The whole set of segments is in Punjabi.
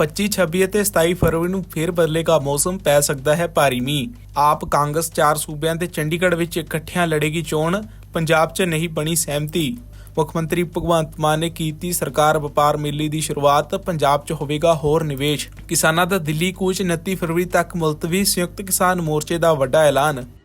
25 26 ਅਤੇ 27 ਫਰਵਰੀ ਨੂੰ ਫੇਰ ਬਦਲੇਗਾ ਮੌਸਮ ਪੈ ਸਕਦਾ ਹੈ ਭਾਰੀ ਮੀਂਹ। ਆਪ ਕਾਂਗਰਸ ਚਾਰ ਸੂਬਿਆਂ ਤੇ ਚੰਡੀਗੜ੍ਹ ਵਿੱਚ ਇਕੱਠਿਆਂ ਲੜੇਗੀ ਚੋਣ, ਪੰਜਾਬ 'ਚ ਨਹੀਂ ਬਣੀ ਸਹਿਮਤੀ। ਮੁੱਖ ਮੰਤਰੀ ਭਗਵੰਤ ਮਾਨ ਨੇ ਕੀਤੀ ਸਰਕਾਰ ਵਪਾਰ ਮੇਲੇ ਦੀ ਸ਼ੁਰੂਆਤ, ਪੰਜਾਬ 'ਚ ਹੋਵੇਗਾ ਹੋਰ ਨਿਵੇਸ਼। ਕਿਸਾਨਾਂ ਦਾ ਦਿੱਲੀ ਕੂਚ 29 ਫਰਵਰੀ ਤੱਕ ਮੁਲਤਵੀ, ਸੰਯੁਕਤ ਕਿਸਾਨ ਮੋਰਚੇ ਦਾ ਵੱਡਾ ਐਲਾਨ।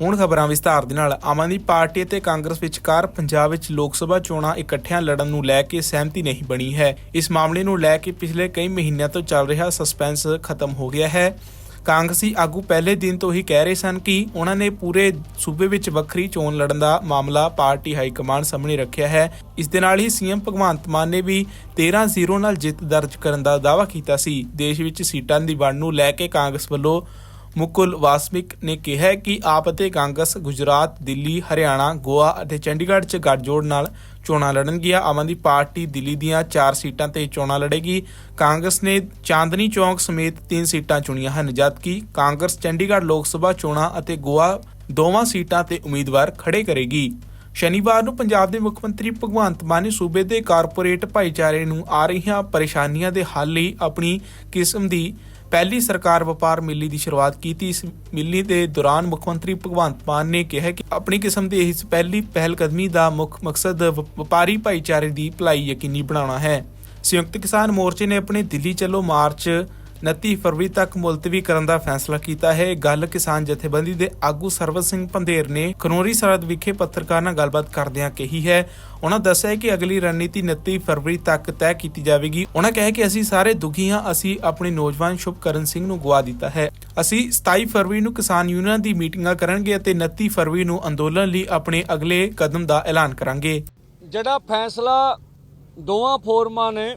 ਹੁਣ ਖਬਰਾਂ ਵਿਸਤਾਰ ਦੇ ਨਾਲ ਆਮ ਆਦਮੀ ਪਾਰਟੀ ਅਤੇ ਕਾਂਗਰਸ ਵਿਚਕਾਰ ਪੰਜਾਬ ਵਿੱਚ ਲੋਕ ਸਭਾ ਚੋਣਾਂ ਇਕੱਠਿਆਂ ਲੜਨ ਨੂੰ ਲੈ ਕੇ ਸਹਿਮਤੀ ਨਹੀਂ ਬਣੀ ਹੈ। ਇਸ ਮਾਮਲੇ ਨੂੰ ਲੈ ਕੇ ਪਿਛਲੇ ਕਈ ਮਹੀਨਿਆਂ ਤੋਂ ਚੱਲ ਰਿਹਾ ਸਸਪੈਂਸ ਖਤਮ ਹੋ ਗਿਆ ਹੈ। ਕਾਂਗਰਸੀ ਆਗੂ ਪਹਿਲੇ ਦਿਨ ਤੋਂ ਹੀ ਕਹਿ ਰਹੇ ਸਨ ਕਿ ਉਹਨਾਂ ਨੇ ਪੂਰੇ ਸੂਬੇ ਵਿੱਚ ਵੱਖਰੀ ਚੋਣ ਲੜਨ ਦਾ ਮਾਮਲਾ ਪਾਰਟੀ ਹਾਈ ਕਮਾਂਡ ਸਾਹਮਣੇ ਰੱਖਿਆ ਹੈ। ਇਸ ਦੇ ਨਾਲ ਹੀ ਸੀਐਮ ਭਗਵੰਤ ਮਾਨ ਨੇ ਵੀ 13-0 ਨਾਲ ਜਿੱਤ ਦਰਜ ਕਰਨ ਦਾ ਦਾਅਵਾ ਕੀਤਾ ਸੀ। ਦੇਸ਼ ਵਿੱਚ ਸੀਟਾਂ ਦੀ ਵੰਡ ਨੂੰ ਲੈ ਕੇ ਕਾਂਗਰਸ ਵੱਲੋਂ ਮੁਕੁਲ ਵਾਸਮਿਕ ਨੇ ਕਿਹਾ ਕਿ ਆਪ ਅਤੇ ਕਾਂਗਰਸ ਗੁਜਰਾਤ, ਦਿੱਲੀ, ਹਰਿਆਣਾ, ਗੋਆ ਅਤੇ ਚੰਡੀਗੜ੍ਹ 'ਚ ਗੱਠਜੋੜ ਨਾਲ ਚੋਣਾਂ ਲੜਨਗੀਆਂ ਆਮ ਆਦਮੀ ਪਾਰਟੀ ਦਿੱਲੀ ਦੀਆਂ 4 ਸੀਟਾਂ ਤੇ ਚੋਣਾਂ ਲੜੇਗੀ। ਕਾਂਗਰਸ ਨੇ ਚਾਂਦਨੀ ਚੌਂਕ ਸਮੇਤ 3 ਸੀਟਾਂ ਚੁਣੀਆਂ ਹਨ, ਜਦਕਿ ਕਾਂਗਰਸ ਚੰਡੀਗੜ੍ਹ ਲੋਕ ਸਭਾ ਚੋਣਾਂ ਅਤੇ ਗੋਆ ਦੋਵਾਂ ਸੀਟਾਂ ਤੇ ਉਮੀਦਵਾਰ ਖੜੇ ਕਰੇਗੀ। ਸ਼ਨੀਵਾਰ ਨੂੰ ਪੰਜਾਬ ਦੇ ਮੁੱਖ ਮੰਤਰੀ ਭਗਵੰਤ ਮਾਨ ਨੇ ਸੂਬੇ ਦੇ ਕਾਰਪੋਰੇਟ ਭਾਈਚਾਰੇ ਨੂੰ ਆ ਰਹੀਆਂ ਪਰੇਸ਼ਾਨੀਆਂ ਦੇ ਹੱਲ ਲਈ ਆਪਣੀ ਕਿਸਮ ਦੀ ਪਹਿਲੀ ਸਰਕਾਰ ਵਪਾਰ ਮਿਲੀ ਦੀ ਸ਼ੁਰੂਆਤ ਕੀਤੀ। ਇਸ ਮਿਲੀ ਦੇ ਦੌਰਾਨ ਮੁੱਖ ਮੰਤਰੀ ਭਗਵੰਤ ਮਾਨ ਨੇ ਕਿਹਾ ਕਿ ਆਪਣੀ ਕਿਸਮ ਦੀ ਇਸ ਪਹਿਲੀ ਪਹਿਲ ਕਦਮੀ ਦਾ ਮੁੱਖ ਮਕਸਦ ਵ- ਵਪਾਰੀ ਭਾਈਚਾਰੇ ਦੀ ਭਲਾਈ ਯਕੀਨੀ ਬਣਾਉਣਾ ਹੈ। ਸੰਯੁਕਤ ਕਿਸਾਨ ਮੋਰਚੇ ਨੇ ਆਪਣੇ ਦਿੱਲੀ ਚਲੋ ਮਾਰਚ 29 ਫਰਵਰੀ ਤੱਕ ਮੁਲਤਵੀ ਕਰਨ ਦਾ ਫੈਸਲਾ ਕੀਤਾ ਹੈ। ਗੱਲ ਕਿਸਾਨ ਜਥੇਬੰਦੀ ਦੇ ਆਗੂ ਸਰਵਤ ਸਿੰਘ ਪੰਧੇਰ ਨੇ ਖਨੋਰੀ ਸਰਹੱਦ ਵਿਖੇ ਪੱਤਰਕਾਰਾਂ ਨਾਲ ਗੱਲਬਾਤ ਕਰਦਿਆਂ ਕਹੀ ਹੈ। ਉਹਨਾਂ ਦੱਸਿਆ ਕਿ ਅਗਲੀ ਰਣਨੀਤੀ 29 ਫਰਵਰੀ ਤੱਕ ਤੈਅ ਕੀਤੀ ਜਾਵੇਗੀ। ਉਹਨਾਂ ਕਿਹਾ ਕਿ ਅਸੀਂ ਸਾਰੇ ਦੁਖੀ ਹਾਂ। ਅਸੀਂ ਆਪਣੇ ਨੌਜਵਾਨ ਸ਼ੁਭਕਰਨ ਸਿੰਘ ਨੂੰ ਗਵਾ ਦਿੱਤਾ ਹੈ। ਅਸੀਂ 27 ਫਰਵਰੀ ਨੂੰ ਕਿਸਾਨ ਯੂਨੀਅਨ ਦੀ ਮੀਟਿੰਗਾਂ ਕਰਾਂਗੇ ਅਤੇ 29 ਫਰਵਰੀ ਨੂੰ ਅੰਦੋਲਨ ਲਈ ਆਪਣੇ ਅਗਲੇ ਕਦਮ ਦਾ ਐਲਾਨ ਕਰਾਂਗੇ। ਜਿਹੜਾ ਫੈਸਲਾ ਦੋਵਾਂ ਫੋਰਮਾਂ ਨੇ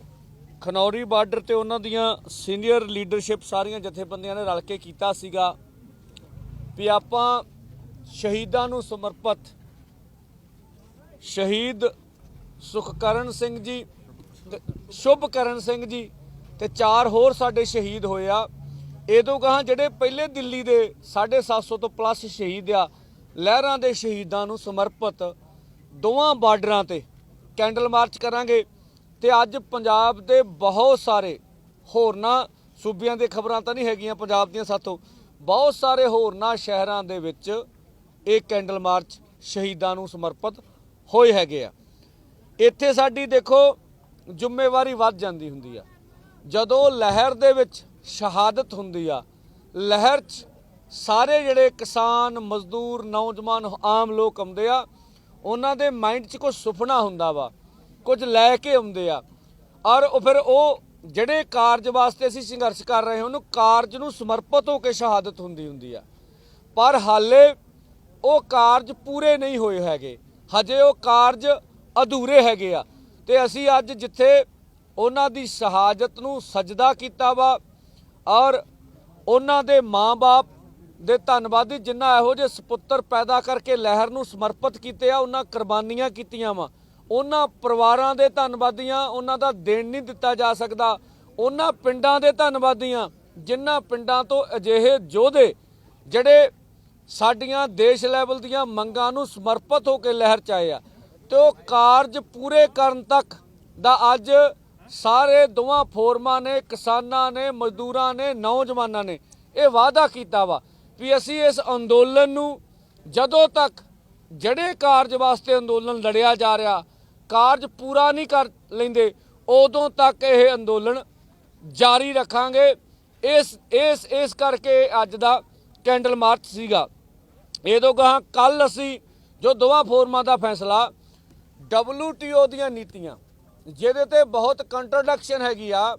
ਖਨੌਰੀ ਬਾਰਡਰ ਤੇ ਉਹਨਾਂ ਦੀਆਂ ਸੀਨੀਅਰ ਲੀਡਰਸ਼ਿਪ ਸਾਰੀਆਂ ਜਥੇਬੰਦੀਆਂ ਨੇ ਰਲ ਕੇ ਕੀਤਾ ਸੀਗਾ ਵੀ ਆਪਾਂ ਸ਼ਹੀਦਾਂ ਨੂੰ ਸਮਰਪਿਤ ਸ਼ਹੀਦ ਸੁਖਕਰਨ ਸਿੰਘ ਜੀ ਸ਼ੁਭਕਰਨ ਸਿੰਘ ਜੀ ਤੇ ਚਾਰ ਹੋਰ ਸਾਡੇ ਸ਼ਹੀਦ ਹੋਏ ਆ। ਇਹਦੋਂ ਗਾਹਾਂ ਜਿਹੜੇ ਪਹਿਲੇ ਦਿੱਲੀ ਦੇ 750 ਤੋਂ ਪਲੱਸ ਸ਼ਹੀਦ ਆ, ਲਹਿਰਾਂ ਦੇ ਸ਼ਹੀਦਾਂ ਨੂੰ ਸਮਰਪਿਤ ਦੋਵਾਂ ਬਾਰਡਰਾਂ ਤੇ ਕੈਂਡਲ ਮਾਰਚ ਕਰਾਂਗੇ। ਤੇ ਅੱਜ ਪੰਜਾਬ ਦੇ ਬਹੁਤ ਸਾਰੇ ਹੋਰਨਾਂ ਸੂਬਿਆਂ ਦੇ ਖਬਰਾਂ ਤਾਂ ਨਹੀਂ ਹੈਗੀਆਂ ਪੰਜਾਬ ਦੀਆਂ ਸਾਥੋਂ, ਬਹੁਤ ਸਾਰੇ ਹੋਰਨਾਂ ਸ਼ਹਿਰਾਂ ਦੇ ਵਿੱਚ ਇਹ ਕੈਂਡਲ ਮਾਰਚ ਸ਼ਹੀਦਾਂ ਨੂੰ ਸਮਰਪਿਤ ਹੋਏ ਹੈਗੇ ਆ। ਇੱਥੇ ਸਾਡੀ ਦੇਖੋ ਜ਼ਿੰਮੇਵਾਰੀ ਵੱਧ ਜਾਂਦੀ ਹੁੰਦੀ ਆ। ਜਦੋਂ ਲਹਿਰ ਦੇ ਵਿੱਚ ਸ਼ਹਾਦਤ ਹੁੰਦੀ ਆ, ਲਹਿਰ 'ਚ ਸਾਰੇ ਜਿਹੜੇ ਕਿਸਾਨ, ਮਜ਼ਦੂਰ, ਨੌਜਵਾਨ, ਆਮ ਲੋਕ ਆਉਂਦੇ ਆ, ਉਹਨਾਂ ਦੇ ਮਾਈਂਡ 'ਚ ਕੁਝ ਸੁਪਨਾ ਹੁੰਦਾ ਵਾ ਕੁਝ ਲੈ ਕੇ ਆਉਂਦੇ ਆ। ਔਰ ਉਹ ਫਿਰ ਉਹ ਜਿਹੜੇ ਕਾਰਜ ਵਾਸਤੇ ਅਸੀਂ ਸੰਘਰਸ਼ ਕਰ ਰਹੇ ਹਾਂ, ਉਹਨੂੰ ਕਾਰਜ ਨੂੰ ਸਮਰਪਿਤ ਹੋ ਕੇ ਸ਼ਹਾਦਤ ਹੁੰਦੀ ਹੁੰਦੀ ਆ। ਪਰ ਹਾਲੇ ਉਹ ਕਾਰਜ ਪੂਰੇ ਨਹੀਂ ਹੋਏ ਹੈਗੇ। ਹਜੇ ਉਹ ਕਾਰਜ ਅਧੂਰੇ ਹੈਗੇ ਆ। ਤੇ ਅਸੀਂ ਅੱਜ ਜਿੱਥੇ ਉਹਨਾਂ ਦੀ ਸ਼ਹਾਦਤ ਨੂੰ ਸਜਦਾ ਕੀਤਾ ਵਾ, ਔਰ ਉਹਨਾਂ ਦੇ ਮਾਂ-ਬਾਪ ਦੇ ਧੰਨਵਾਦੀ ਜਿਨ੍ਹਾਂ ਇਹੋ ਜਿਹੇ ਸੁਪੁੱਤਰ ਪੈਦਾ ਕਰਕੇ ਲਹਿਰ ਨੂੰ ਸਮਰਪਿਤ ਕੀਤੇ ਆ, ਉਹਨਾਂ ਕੁਰਬਾਨੀਆਂ ਕੀਤੀਆਂ ਵਾ। ਉਹਨਾਂ ਪਰਿਵਾਰਾਂ ਦੇ ਧੰਨਵਾਦੀਆਂ ਉਹਨਾਂ ਦਾ ਦੇਣ ਨਹੀਂ ਦਿੱਤਾ ਜਾ ਸਕਦਾ। ਉਹਨਾਂ ਪਿੰਡਾਂ ਦੇ ਧੰਨਵਾਦੀਆਂ ਜਿਨ੍ਹਾਂ ਪਿੰਡਾਂ ਤੋਂ ਅਜਿਹੇ ਯੋਧੇ ਜਿਹੜੇ ਸਾਡੀਆਂ ਦੇਸ਼ ਲੈਵਲ ਦੀਆਂ ਮੰਗਾਂ ਨੂੰ ਸਮਰਪਿਤ ਹੋ ਕੇ ਲਹਿਰ ਚ ਆਏ ਆ ਤੇ ਉਹ ਕਾਰਜ ਪੂਰੇ ਕਰਨ ਤੱਕ ਦਾ ਅੱਜ ਸਾਰੇ ਦੋਵਾਂ ਫੋਰਮਾਂ ਨੇ, ਕਿਸਾਨਾਂ ਨੇ, ਮਜ਼ਦੂਰਾਂ ਨੇ, ਨੌਜਵਾਨਾਂ ਨੇ ਇਹ ਵਾਅਦਾ ਕੀਤਾ ਵਾ ਵੀ ਅਸੀਂ ਇਸ ਅੰਦੋਲਨ ਨੂੰ ਜਦੋਂ ਤੱਕ ਜਿਹੜੇ ਕਾਰਜ ਵਾਸਤੇ ਅੰਦੋਲਨ ਲੜਿਆ ਜਾ ਰਿਹਾ ਕਾਰਜ ਪੂਰਾ ਨਹੀਂ ਕਰ ਲੈਂਦੇ, ਉਦੋਂ ਤੱਕ ਇਹ ਅੰਦੋਲਨ ਜਾਰੀ ਰੱਖਾਂਗੇ। ਇਸ ਇਸ ਇਸ ਕਰਕੇ ਅੱਜ ਦਾ ਕੈਂਡਲ ਮਾਰਚ ਸੀਗਾ। ਇਹਦੋਂ ਗਾਂ ਕੱਲ ਅਸੀਂ ਜੋ ਦੋਵਾਂ ਫੋਰਮਾਂ ਦਾ ਫੈਸਲਾ WTO ਦੀਆਂ ਨੀਤੀਆਂ, ਜਿਹਦੇ ਤੇ ਬਹੁਤ ਕੰਟਰਡਕਸ਼ਨ ਹੈਗੀ ਆ,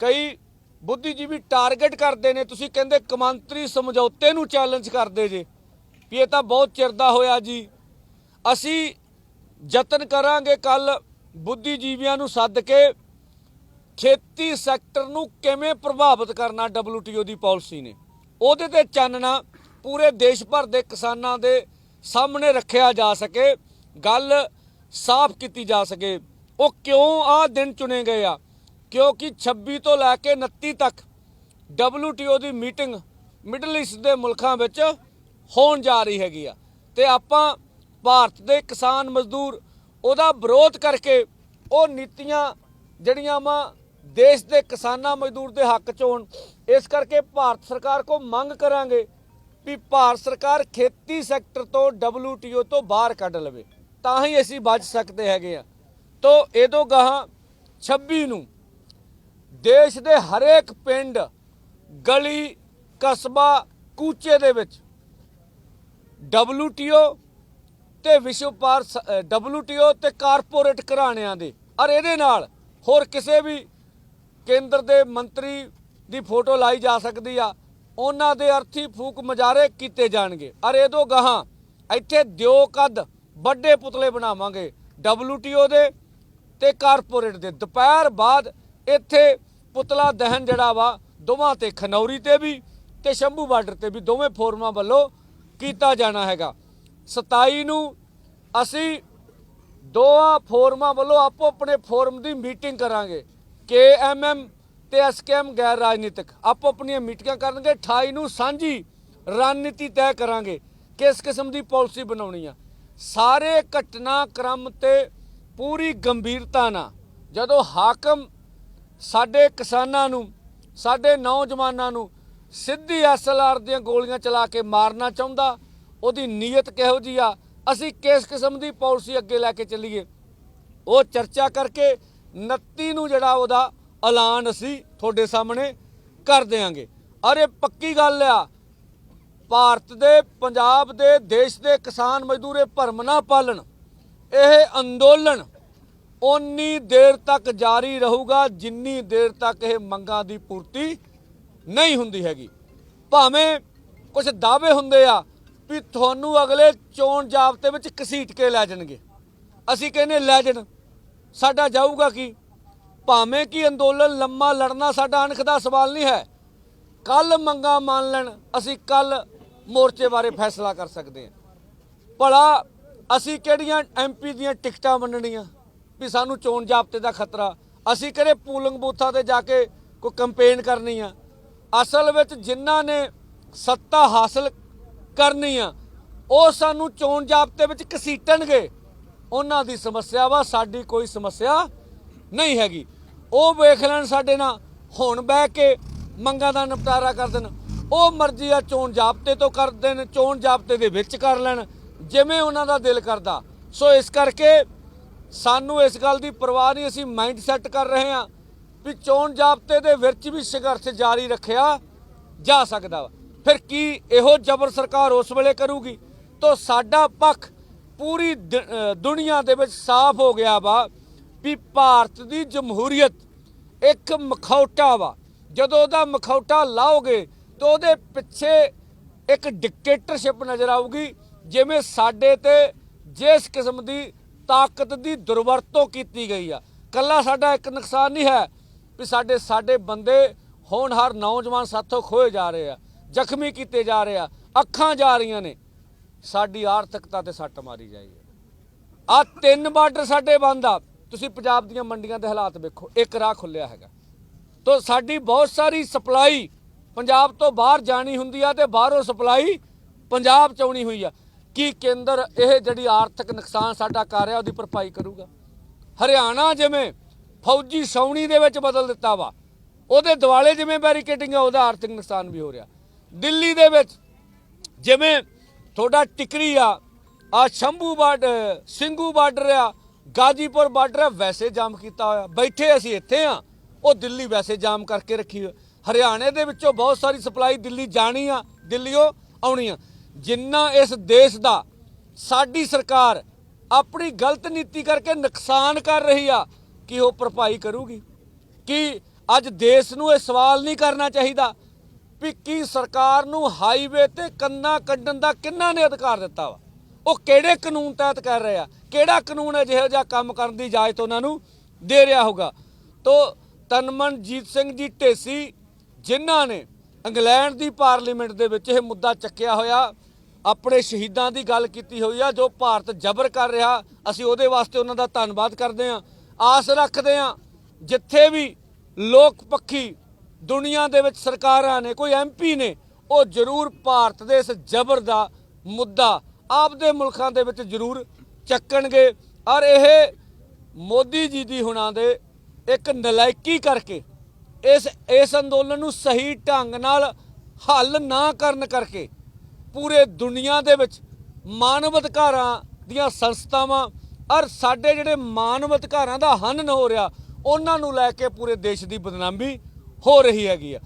ਕਈ ਬੁੱਧੀਜੀਵੀ ਟਾਰਗੇਟ ਕਰਦੇ ਨੇ, ਤੁਸੀਂ ਕਹਿੰਦੇ ਕਮਾਂਤਰੀ ਸਮਝੌਤੇ ਨੂੰ ਚੈਲੰਜ ਕਰਦੇ ਜੇ, ਵੀ ਇਹ ਤਾਂ ਬਹੁਤ ਚਿਰ ਦਾ ਹੋਇਆ ਜੀ। ਅਸੀਂ ਯਤਨ ਕਰਾਂਗੇ ਕੱਲ ਬੁੱਧੀਜੀਵੀਆਂ ਨੂੰ ਸੱਦ ਕੇ ਖੇਤੀ ਸੈਕਟਰ ਨੂੰ ਕਿਵੇਂ ਪ੍ਰਭਾਵਿਤ ਕਰਨਾ WTO ਦੀ ਪਾਲਿਸੀ ਨੇ। ਉਹਦੇ ਤੇ ਚਾਨਣਾ ਪੂਰੇ ਦੇਸ਼ ਭਰ ਦੇ ਕਿਸਾਨਾਂ ਦੇ ਸਾਹਮਣੇ ਰੱਖਿਆ ਜਾ ਸਕੇ, ਗੱਲ ਸਾਫ਼ ਕੀਤੀ ਜਾ ਸਕੇ। ਉਹ ਕਿਉਂ ਆ ਦਿਨ ਚੁਣੇ ਗਏ ਆ? ਕਿਉਂਕਿ 26 ਤੋਂ ਲੈ ਕੇ 29 ਤੱਕ WTO ਦੀ ਮੀਟਿੰਗ ਮਿਡਲ ਈਸਟ ਦੇ ਮੁਲਕਾਂ ਵਿੱਚ ਹੋਣ ਜਾ ਰਹੀ ਹੈਗੀ ਆ। ਤੇ ਆਪਾਂ ਭਾਰਤ ਦੇ ਕਿਸਾਨ ਮਜ਼ਦੂਰ, ਉਹਦਾ ਵਿਰੋਧ ਕਰਕੇ ਉਹ ਨੀਤੀਆਂ ਜਿਹੜੀਆਂ ਵਾ ਦੇਸ਼ ਦੇ ਕਿਸਾਨਾਂ ਮਜ਼ਦੂਰ ਦੇ ਹੱਕ 'ਚ ਹੋਣ। ਇਸ ਕਰਕੇ ਭਾਰਤ ਸਰਕਾਰ ਕੋ ਮੰਗ ਕਰਾਂਗੇ ਵੀ ਭਾਰਤ ਸਰਕਾਰ ਖੇਤੀ ਸੈਕਟਰ ਤੋਂ WTO ਤੋਂ ਬਾਹਰ ਕੱਢ ਲਵੇ। ਤਾਂ ਹੀ ਅਸੀਂ ਬਚ ਸਕਦੇ ਹੈਗੇ ਆ ਤੋਂ ਇਹਦੋਂ ਗਾਹਾਂ 26 ਨੂੰ ਦੇਸ਼ ਦੇ ਹਰੇਕ ਪਿੰਡ ਗਲੀ, ਕਸਬਾ, ਕੂਚੇ ਦੇ ਵਿੱਚ WTO ਤੇ ਵਿਸ਼ਵ ਪਾਰ WTO ਤੇ ਕਾਰਪੋਰੇਟ ਘਰਾਣਿਆਂ ਦੇ। ਔਰ ਇਹਦੇ ਨਾਲ ਹੋਰ ਕਿਸੇ ਵੀ ਕੇਂਦਰ ਦੇ ਮੰਤਰੀ ਦੀ ਫੋਟੋ ਲਾਈ ਜਾ ਸਕਦੀ ਆ। ਉਹਨਾਂ ਦੇ ਅਰਥੀ ਫੂਕ ਮਜਾਰੇ ਕੀਤੇ ਜਾਣਗੇ। ਔਰ ਇਹਦੋਂ ਗਾਹਾਂ ਇੱਥੇ ਦਿਓ ਕੱਦ ਵੱਡੇ ਪੁਤਲੇ ਬਣਾਵਾਂਗੇ WTO ਦੇ ਤੇ ਕਾਰਪੋਰੇਟ ਦੇ। ਦੁਪਹਿਰ ਬਾਅਦ ਇੱਥੇ ਪੁਤਲਾ ਦਹਨ ਜਿਹੜਾ ਵਾ, ਦੋਵਾਂ ਤੇ ਖਨੌਰੀ ਤੇ ਵੀ ਤੇ ਸ਼ੰਭੂ ਬਾਰਡਰ ਤੇ ਵੀ ਦੋਵੇਂ ਫੋਰਮਾਂ ਵੱਲੋਂ ਕੀਤਾ ਜਾਣਾ ਹੈਗਾ। 27 ਨੂੰ ਅਸੀਂ ਦੋਹਾਂ ਫੋਰਮਾਂ ਵੱਲੋਂ ਆਪੋ ਆਪਣੇ ਫੋਰਮ ਦੀ ਮੀਟਿੰਗ ਕਰਾਂਗੇ। ਕੇਐਮਐਮ ਤੇ ਐਸਕੇਐਮ ਗੈਰ ਰਾਜਨੀਤਿਕ। ਆਪੋ ਆਪਣੀਆਂ ਮੀਟਿੰਗਾਂ ਕਰਨਗੇ 28 ਨੂੰ ਸਾਂਝੀ ਰਣਨੀਤੀ ਤੈਅ ਕਰਾਂਗੇ, ਕਿਸ ਕਿਸਮ ਦੀ ਪਾਲਿਸੀ ਬਣਾਉਣੀ ਆ। ਸਾਰੇ ਘਟਨਾਕ੍ਰਮ ਤੇ ਪੂਰੀ ਗੰਭੀਰਤਾ ਨਾਲ, ਜਦੋਂ ਹਾਕਮ ਸਾਡੇ ਕਿਸਾਨਾਂ ਨੂੰ, ਸਾਡੇ ਨੌਜਵਾਨਾਂ ਨੂੰ ਸਿੱਧੀ ਐਸਐਲਆਰ ਦੀਆਂ ਗੋਲੀਆਂ ਚਲਾ ਕੇ ਮਾਰਨਾ ਚਾਹੁੰਦਾ ਉਹਦੀ ਨੀਅਤ ਕਿਹੋ ਜੀ ਆ? ਅਸੀਂ ਕਿਸ ਕਿਸਮ ਦੀ ਪਾਲਿਸੀ ਅੱਗੇ ਲੈ ਕੇ ਚੱਲੀਏ? ਉਹ ਚਰਚਾ ਕਰਕੇ 29 ਨੂੰ ਜਿਹੜਾ ਉਹਦਾ ਐਲਾਨ ਅਸੀਂ ਤੁਹਾਡੇ ਸਾਹਮਣੇ ਕਰ ਦੇਵਾਂਗੇ ਔਰ ਇਹ ਪੱਕੀ ਗੱਲ ਆ, ਭਾਰਤ ਦੇ, ਪੰਜਾਬ ਦੇ, ਦੇਸ਼ ਦੇ ਕਿਸਾਨ ਮਜ਼ਦੂਰੇ ਭਰਮ ਨਾ ਪਾਲਣ। ਇਹ ਅੰਦੋਲਨ ਉਨੀ ਦੇਰ ਤੱਕ ਜਾਰੀ ਰਹੂਗਾ ਜਿੰਨੀ ਦੇਰ ਤੱਕ ਇਹ ਮੰਗਾਂ ਦੀ ਪੂਰਤੀ ਨਹੀਂ ਹੁੰਦੀ ਹੈਗੀ। ਭਾਵੇਂ ਕੁਝ ਦਾਅਵੇ ਹੁੰਦੇ ਆ ਵੀ ਤੁਹਾਨੂੰ ਅਗਲੇ ਚੋਣ ਜਾਬਤੇ ਵਿੱਚ ਘਸੀਟ ਕੇ ਲੈ ਜਾਣਗੇ। ਅਸੀਂ ਕਹਿੰਦੇ ਲੈ ਜਾਣ। ਸਾਡਾ ਜਾਊਗਾ ਕੀ? ਭਾਵੇਂ ਕਿ ਅੰਦੋਲਨ ਲੰਮਾ ਲੜਨਾ ਸਾਡਾ ਅਣਖ ਦਾ ਸਵਾਲ ਨਹੀਂ ਹੈ। ਕੱਲ ਮੰਗਾ ਮੰਨ ਲੈਣ, ਅਸੀਂ ਕੱਲ ਮੋਰਚੇ ਬਾਰੇ ਫੈਸਲਾ ਕਰ ਸਕਦੇ ਹਾਂ। ਭਲਾ ਅਸੀਂ ਕਿਹੜੀਆਂ ਐਮਪੀ ਦੀਆਂ ਟਿਕਟਾਂ ਵੰਡਣੀਆਂ? ਵੀ ਸਾਨੂੰ ਚੋਣ ਜਾਬਤੇ ਦਾ ਖਤਰਾ। ਅਸੀਂ ਕਿਹੜੇ ਪੂਲਿੰਗ ਬੂਥਾਂ ਤੇ ਜਾ ਕੇ ਕੋਈ ਕੰਪੇਨ ਕਰਨੀ ਆ? ਅਸਲ ਵਿੱਚ ਜਿਨ੍ਹਾਂ ਨੇ ਸੱਤਾ ਹਾਸਲ ਕਰਨੀ ਆ। ਉਹ ਸਾਨੂੰ ਚੋਣ ਜਾਬਤੇ ਵਿੱਚ ਘਸੀਟਣਗੇ। ਉਹਨਾਂ ਦੀ ਸਮੱਸਿਆ ਵਾ, ਸਾਡੀ ਕੋਈ ਸਮੱਸਿਆ ਨਹੀਂ ਹੈਗੀ। ਉਹ ਵੇਖ ਲੈਣ ਸਾਡੇ ਨਾਲ, ਹੁਣ ਬਹਿ ਕੇ ਮੰਗਾਂ ਦਾ ਨਿਪਟਾਰਾ ਕਰ ਦੇਣ। ਉਹ ਮਰਜ਼ੀ ਆ ਚੋਣ ਜਾਬਤੇ ਤੋਂ ਕਰ ਦੇਣ, ਚੋਣ ਜਾਬਤੇ ਦੇ ਵਿੱਚ ਕਰ ਲੈਣ, ਜਿਵੇਂ ਉਹਨਾਂ ਦਾ ਦਿਲ ਕਰਦਾ। ਸੋ ਇਸ ਕਰਕੇ ਸਾਨੂੰ ਇਸ ਗੱਲ ਦੀ ਪਰਵਾਹ ਨਹੀਂ, ਅਸੀਂ ਮਾਈਂਡ ਸੈੱਟ ਕਰ ਰਹੇ ਹਾਂ ਵੀ ਚੋਣ ਜਾਬਤੇ ਦੇ ਵਿੱਚ ਵੀ ਸੰਘਰਸ਼ ਜਾਰੀ ਰੱਖਿਆ ਜਾ ਸਕਦਾ ਵਾ। ਫਿਰ ਕੀ ਇਹੋ ਜ਼ਬਰ ਸਰਕਾਰ ਉਸ ਵੇਲੇ ਕਰੂਗੀ? ਤਾਂ ਸਾਡਾ ਪੱਖ ਪੂਰੀ ਦ- ਦੁਨੀਆ ਦੇ ਵਿੱਚ ਸਾਫ਼ ਹੋ ਗਿਆ ਵਾ ਵੀ ਭਾਰਤ ਦੀ ਜਮਹੂਰੀਅਤ ਇੱਕ ਮਖੌਟਾ ਵਾ। ਜਦੋਂ ਉਹਦਾ ਮਖੌਟਾ ਲਾਓਗੇ ਤਾਂ ਉਹਦੇ ਪਿੱਛੇ ਇੱਕ ਡਿਕਟੇਟਰਸ਼ਿਪ ਨਜ਼ਰ ਆਊਗੀ, ਜਿਵੇਂ ਸਾਡੇ ਤੇ ਜਿਸ ਕਿਸਮ ਦੀ ਤਾਕਤ ਦੀ ਦੁਰਵਰਤੋਂ ਕੀਤੀ ਗਈ ਆ। ਕੱਲਾ ਸਾਡਾ ਇੱਕ ਨੁਕਸਾਨ ਨਹੀਂ ਹੈ ਵੀ ਸਾਡੇ ਸਾਡੇ ਬੰਦੇ ਹੋਣਹਾਰ ਨੌਜਵਾਨ ਸਾਥੋਂ ਖੋਏ ਜਾ ਰਹੇ ਆ। ਜ਼ਖਮੀ ਕੀਤੇ ਜਾ ਰਹੇ ਆ, ਅੱਖਾਂ ਜਾ ਰਹੀਆਂ ਨੇ। ਸਾਡੀ ਆਰਥਿਕਤਾ ਤੇ ਸੱਟ ਮਾਰੀ ਜਾਈ ਹੈ ਆ ਤਿੰਨ ਬਾਰਡਰ ਸਾਡੇ ਬੰਦ ਆ। ਤੁਸੀਂ ਪੰਜਾਬ ਦੀਆਂ ਮੰਡੀਆਂ ਦੇ ਹਾਲਾਤ ਵੇਖੋ, ਇੱਕ ਰਾਹ ਖੁੱਲਿਆ ਹੈਗਾ। ਤੋ ਸਾਡੀ ਬਹੁਤ ਸਾਰੀ ਸਪਲਾਈ ਪੰਜਾਬ ਤੋਂ ਬਾਹਰ ਜਾਣੀ ਹੁੰਦੀ ਆ ਤੇ ਬਾਹਰੋਂ ਸਪਲਾਈ ਪੰਜਾਬ ਚ ਆਉਣੀ ਹੋਈ ਆ। ਕੀ ਕੇਂਦਰ ਇਹ ਜਿਹੜੀ ਆਰਥਿਕ ਨੁਕਸਾਨ ਸਾਡਾ ਕਰ ਰਿਹਾ, ਉਹਦੀ ਭਰਪਾਈ ਕਰੂਗਾ? ਹਰਿਆਣਾ ਜਿਵੇਂ ਫੌਜੀ ਸੌਣੀ ਦੇ ਵਿੱਚ ਬਦਲ ਦਿੱਤਾ ਵਾ, ਉਹਦੇ ਦਿਵਾਲੇ ਜਿਵੇਂ ਬੈਰੀਕੇਟਿੰਗ ਆ, ਉਹਦਾ ਆਰਥਿਕ ਨੁਕਸਾਨ ਵੀ ਹੋ ਰਿਹਾ। ਦਿੱਲੀ ਦੇ ਵਿੱਚ, ਜਿਵੇਂ ਤੁਹਾਡਾ ਟਿਕਰੀ ਆ ਆ ਸ਼ੰਭੂ ਬਾਰਡਰ, ਸਿੰਘੂ ਬਾਰਡਰ ਆ, ਗਾਜੀਪੁਰ ਬਾਰਡਰ ਆ, ਵੈਸੇ ਜਾਮ ਕੀਤਾ ਹੋਇਆ। ਬੈਠੇ ਅਸੀਂ ਇੱਥੇ ਆ, ਉਹ ਦਿੱਲੀ ਵੈਸੇ ਜਾਮ ਕਰਕੇ ਰੱਖੀ ਹੋਈ। ਹਰਿਆਣੇ ਦੇ ਵਿੱਚੋਂ ਬਹੁਤ ਸਾਰੀ ਸਪਲਾਈ ਦਿੱਲੀ ਜਾਣੀ ਆ ਦਿੱਲੀੋਂ ਆਉਣੀ ਆ। ਜਿੰਨਾ ਇਸ ਦੇਸ਼ ਦਾ, ਸਾਡੀ ਸਰਕਾਰ ਆਪਣੀ ਗਲਤ ਨੀਤੀ ਕਰਕੇ ਨੁਕਸਾਨ ਕਰ ਰਹੀ ਆ, ਕਿ ਉਹ ਭਰਪਾਈ ਕਰੂਗੀ? ਕਿ ਅੱਜ ਦੇਸ਼ ਨੂੰ ਇਹ ਸਵਾਲ ਨਹੀਂ ਕਰਨਾ ਚਾਹੀਦਾ? ਵੀ ਕੀ ਸਰਕਾਰ ਨੂੰ ਹਾਈਵੇ ਤੇ ਕੰਨਾ ਕੱਢਣ ਦਾ ਕਿੰਨਾ ਨੇ ਅਧਿਕਾਰ ਦਿੱਤਾ ਵਾ? ਉਹ ਕਿਹੜੇ ਕਾਨੂੰਨ ਤਹਿਤ ਕਰ ਰਹੇ ਆ? ਕਿਹੜਾ ਕਾਨੂੰਨ ਅਜਿਹਾ ਜਿਹਾ ਕੰਮ ਕਰਨ ਦੀ ਇਜਾਜ਼ਤ ਉਹਨਾਂ ਨੂੰ ਦੇ ਰਿਹਾ ਹੋਗਾ ਤੋ ਤਨਮਨਜੀਤ ਸਿੰਘ ਜੀ ਢੇਸੀ ਜਿਨ੍ਹਾਂ ਨੇ ਇੰਗਲੈਂਡ ਦੀ ਪਾਰਲੀਮੈਂਟ ਦੇ ਵਿੱਚ ਇਹ ਮੁੱਦਾ ਚੱਕਿਆ ਹੋਇਆ, ਆਪਣੇ ਸ਼ਹੀਦਾਂ ਦੀ ਗੱਲ ਕੀਤੀ ਹੋਈ ਆ, ਜੋ ਭਾਰਤ ਜ਼ਬਰ ਕਰ ਰਿਹਾ, ਅਸੀਂ ਉਹਦੇ ਵਾਸਤੇ ਉਹਨਾਂ ਦਾ ਧੰਨਵਾਦ ਕਰਦੇ ਹਾਂ। ਆਸ ਰੱਖਦੇ ਹਾਂ ਜਿੱਥੇ ਵੀ ਲੋਕ ਪੱਖੀ ਦੁਨੀਆ ਦੇ ਵਿੱਚ ਸਰਕਾਰਾਂ ਨੇ, ਕੋਈ ਐਮਪੀ ਨੇ, ਉਹ ਜ਼ਰੂਰ ਭਾਰਤ ਦੇ ਇਸ ਜ਼ਬਰ ਦਾ ਮੁੱਦਾ ਆਪਦੇ ਮੁਲਕਾਂ ਦੇ ਵਿੱਚ ਜ਼ਰੂਰ ਚੱਕਣਗੇ। ਔਰ ਇਹ ਮੋਦੀ ਜੀ ਦੀ ਹੁਣਾਂ ਦੇ ਇੱਕ ਨਲਾਇਕੀ ਕਰਕੇ, ਇਸ ਇਸ ਅੰਦੋਲਨ ਨੂੰ ਸਹੀ ਢੰਗ ਨਾਲ ਹੱਲ ਨਾ ਕਰਨ ਕਰਕੇ, ਪੂਰੇ ਦੁਨੀਆ ਦੇ ਵਿੱਚ ਮਾਨਵ ਅਧਿਕਾਰਾਂ ਦੀਆਂ ਸੰਸਥਾਵਾਂ ਔਰ ਸਾਡੇ ਜਿਹੜੇ ਮਾਨਵ ਅਧਿਕਾਰਾਂ ਦਾ ਹਨਨ ਹੋ ਰਿਹਾ, ਉਹਨਾਂ ਨੂੰ ਲੈ ਕੇ ਪੂਰੇ ਦੇਸ਼ ਦੀ ਬਦਨਾਮੀ ਹੋ ਰਹੀ ਹੈਗੀ ਆ।